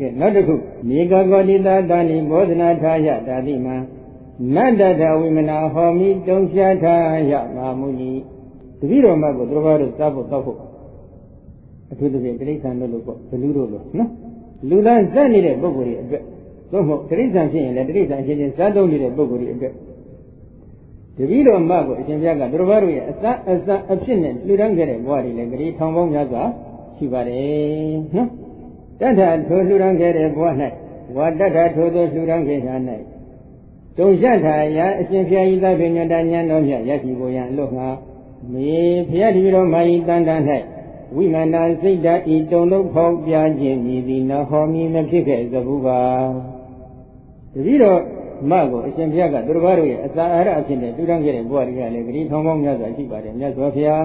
ကဲနောက်တစ်ခုမြေကကောတိတာတာနိဘောဓနာထာယတာတိမံနတ္တတဝိမနာဟောမိတုံရှာထာယမာမုနိတတိတော်မတ်ကိုသူတော်ဘာတို့စားဖို့တောက်ဖို့အထူးသဖြင့်တိဋ္ဌာန်တို့လို့ပေါ့ဘလူတို့လို့နော်လူသားဇက်နေတဲ့ပုဂ္ဂိုလ်တွေအတွက်သို့မဟုတ်တိဋ္ဌာန်ဖြစ်ရင်လည်းတိဋ္ဌာန်အချင်းချင်းဇတ်သုံးနေတဲ့ပုဂ္ဂိုလ်တွေအတွက်တတိတော်မတ်ကိုအရှင်ဘုရားကသူတော်ဘာတို့ရဲ့အစအစအဖြစ်နဲ့လှူဒန်းခဲ့တဲ့ဘဝတွေလည်းဂရီထောင်ပေါင်းများစွာရှိပါတယ်နော် တထထိုလှူဒန်းခဲ့တဲ့ဘဝ၌ဝါတထထိုသောလှူဒန်းခဲ့တာ၌တုံရထာရာအရှင်ဘုရားဤသဗ္ဗညတဉာဏ်တော်မြတ်ရရှိကိုရန်အလို့ငါမေဘုရားတပည့်တော်မာဤတန်တန်၌ဝိမန္တစိတ်ဓာတ်ဤတုံလုံးဖောက်ပြခြင်းမြည်သည်နဟောမီမဖြစ်ခဲ့သဘူးပါတပည့်တော်မကိုအရှင်ဘုရားကသူတော်ဘာတို့ရဲ့အစာအာဟာရအဖြစ်နဲ့တူတန်းခဲ့တဲ့ဘဝတွေကလည်းဂရီထောင်ပေါင်းများစွာရှိပါတယ်မြတ်စွာဘုရား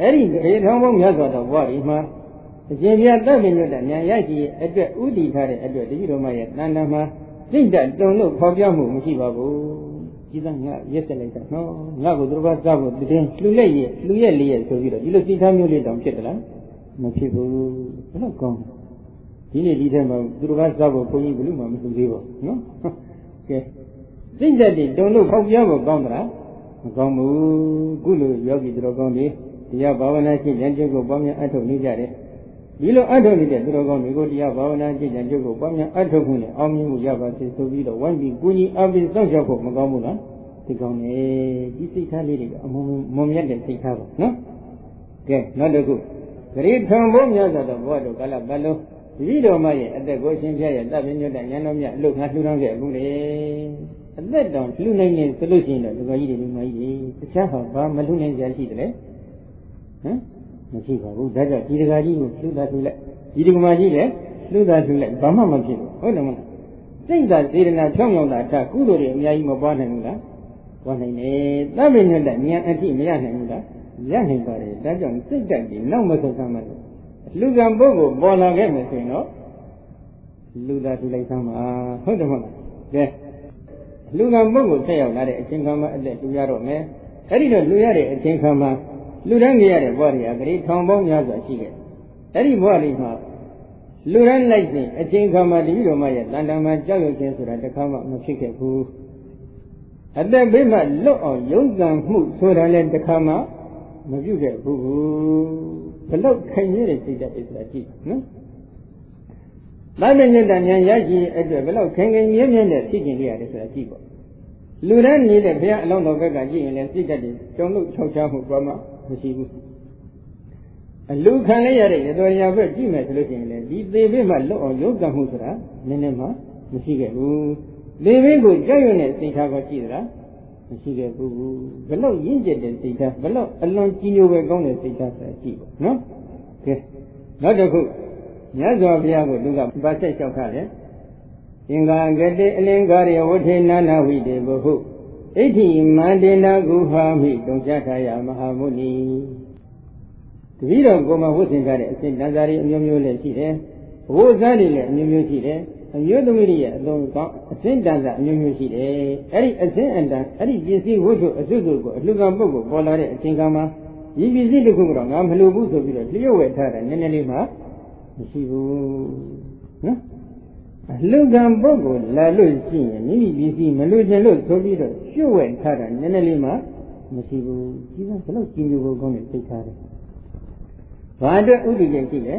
အဲ့ဒီဂရီထောင်ပေါင်းများစွာသောဘဝတွေမှာ အရှင်ဘုရားတတ်မြင့်တဲ့ဉာဏ်ရရှိရဲ့အတွက်ဥတည်ထားတဲ့အတွက်တပည့်တော်မရဲ့တဏ္ဍာမှာစိတ်ဓာတ်တုံလို့ဖော်ပြမှုမရှိပါဘူးကြီးသားငါရက်ဆက်လိုက်တာနော်ငါကိုသူတော်ဘာစားဖို့တည်င်းလှူလက်ရဲ့လှူရက်လေးရဲ့ဆိုပြီးတော့ဒီလိုစိတ်ထားမျိုးလေးတောင်ဖြစ်သလားမဖြစ်ဘူးဘယ်တော့ကောင်းဒီနေ့ဒီထဲမှာသူတော်ဘာစားဖို့ဘုန်းကြီးဘယ်လို့မှမလှူသေးပါဘူးနော်ကဲစိတ်ဓာတ်တွေတုံလို့ဖောက်ပြဖို့ကောင်းသလားမကောင်းဘူးခုလိုယောဂီသူတော်ကောင်းတွေတရားဘာဝနာရှိဉာဏ်ကျုပ်ကိုပေါင်းများအထုတ်နေကြတယ် ဒီလိုအထုတ်နေတဲ့သူတော်ကောင်းတွေကိုတရားဘာဝနာကျင့်ကြံကျုပ်ကိုပေါင်းများအထုတ်မှုနဲ့အောင်မြင်မှုရပါစေဆိုပြီးတော့ဝိုင်းပြီးကိုကြီးအပိစောင့်ရှောက်ဖို့မကောင်းဘူးလားဒီကောင်းနေဒီစိတ်ထားလေးတွေကအမုံမုံမြတ်တဲ့စိတ်ထားပါနော်ကဲနောက်တစ်ခုဂရိထုံဖို့များစွာသောဘဝတို့ကာလပတ်လုံးဒီလိုတော်မရဲ့အသက်ကိုရှင်းပြရဲ့တပ်ပင်းညွတ်တဲ့ဉာဏ်တော်မြတ်အလုတ်ငါလှူထောင်ခဲ့အခုလေအသက်တော်လှူနိုင်နေဆိုလို့ရှိရင်တော့ဒီကကြီးတွေဒီမကြီးတွေတခြားဟာဘာမလှူနိုင်ကြရှိတယ်လေဟမ် မရှိပါဘူးဒါကြောင့်ဒီတကာကြီးကိုလှူတာလှူလိုက်ဒီတကမာကြီးလည်းလှူတာလှူလိုက်ဘာမှမဖြစ်ဘူးဟုတ်တယ်မလားစိတ်သာစေတနာဖြောင်းဖြောင်းတာထကုသိုလ်တွေအများကြီးမပွားနိုင်ဘူးလားပွားနိုင်တယ်တပ်ပင်ညွတ်တဲ့ဉာဏ်အထိမရနိုင်ဘူးလားရနိုင်ပါတယ်ဒါကြောင့်စိတ်တက်ပြီးနောက်မဆုံးသမ်းမှလို့လူကံပုဂ္ဂိုလ်ပေါ်လာခဲ့မယ်ဆိုရင်တော့လူသားထူလိုက်သမ်းပါဟုတ်တယ်မဟုတ်လားကဲလူကံပုဂ္ဂိုလ်ဆက်ရောက်လာတဲ့အချိန်ခါမှာအသက်လူရတော့မယ်အဲ့ဒီတော့လူရတဲ့အချိန်ခါမှာ လူတန်းကြရတဲ့ဘဝတွေကဂရိထောင်ပေါင်းများစွာရှိခဲ့အဲ့ဒီဘဝလေးမှာလူရန်လိုက်စဉ်အချိန်ခါမှာတတိတော်မရဲ့တန်တမာကြောက်ရွံ့ခြင်းဆိုတာတစ်ခါမှမဖြစ်ခဲ့ဘူးအသက်ဘေးမှာလွတ်အောင်ယုံကံမှုဆိုတာလည်းတစ်ခါမှမပြုခဲ့ဘူးဘလို့ခိုင်ရတဲ့စိတ်ဓာတ်တွေဆိုတာကြည့်နော်။ဒါမဲ့ညတဉာဏ်ရရှိအတွက်ဘလို့ခင်ခင်မြဲမြဲနဲ့ဖြစ်ကျင်ရရတယ်ဆိုတာကြည့်ပေါ့။လူတန်းနေတဲ့ဘုရားအလောင်းတော်ဘက်ကကြည့်ရင်လည်းစိတ်ဓာတ်တွေကျုံလို့ခြောက်ချမှုဘာမှ မရှိဘူး။အလူခံလိုက်ရတဲ့ရတော်ရာဘက်ကြည့်မယ်ဆိုလို့ရှိရင်လည်းဒီသေဘိမှလွတ်အောင်ရုပ်ကံမှုဆိုတာနည်းနည်းမှမရှိခဲ့ဘူး။သေဘိကိုကြောက်ရွံ့တဲ့စိတ်ထားကိုကြည့်သလားမရှိခဲ့ဘူးဘလို့ရင့်ကျက်တဲ့စိတ်ဓာတ်ဘလို့အလွန်ကြီးညိုပဲကောင်းတဲ့စိတ်ဓာတ်ဆိုကြည့်ပေါ့နော်ကဲနောက်တစ်ခုမြတ်စွာဘုရားကိုသူကပါဆက်လျှောက်ထားတယ်သင်္ကာကတိအလင်္ကာရဝဋ္ဌေနာနာဝိတေဘဟု ဣဋ္ဌိမန္တေနာကုဟာမိတုံချထာယမဟာမုနီတပည့်တော်ကိုမဝတ်ဆင်ထားတဲ့အစဉ်တန်စာရီအမျိုးမျိုးလည်းရှိတယ်ဘိုးစားတွေလည်းအမျိုးမျိုးရှိတယ်အမျိုးသမီးတွေရဲ့အလုံးကောင်းအစင်းတန်စာအမျိုးမျိုးရှိတယ်အဲ့ဒီအစင်းအတန်အဲ့ဒီပစ္စည်းဝတ်စုအစုစုကိုအလှကံပုဂ္ဂိုလ်ပေါ်လာတဲ့အချိန်ကမှဒီပစ္စည်းတစ်ခုကတော့ငါမလိုဘူးဆိုပြီးတော့လျှို့ဝှက်ထားတာနည်းနည်းလေးမှမရှိဘူးနော်အ လှကံပုဂ္ဂိုလ်လာလို့ရှိရင်မိမိပစ္စည်းမလိုချင်လို့ဆိုပြီးတော့လျှို့ဝှက်ထားတာနည်းနည်းလေးမှမရှိဘူးဒီကဘယ်လိုကြည်ညိုဖို့ကောင်းနေသိထားတယ်ဘာအတွက်ဥဒိကျင့်ရှိလဲ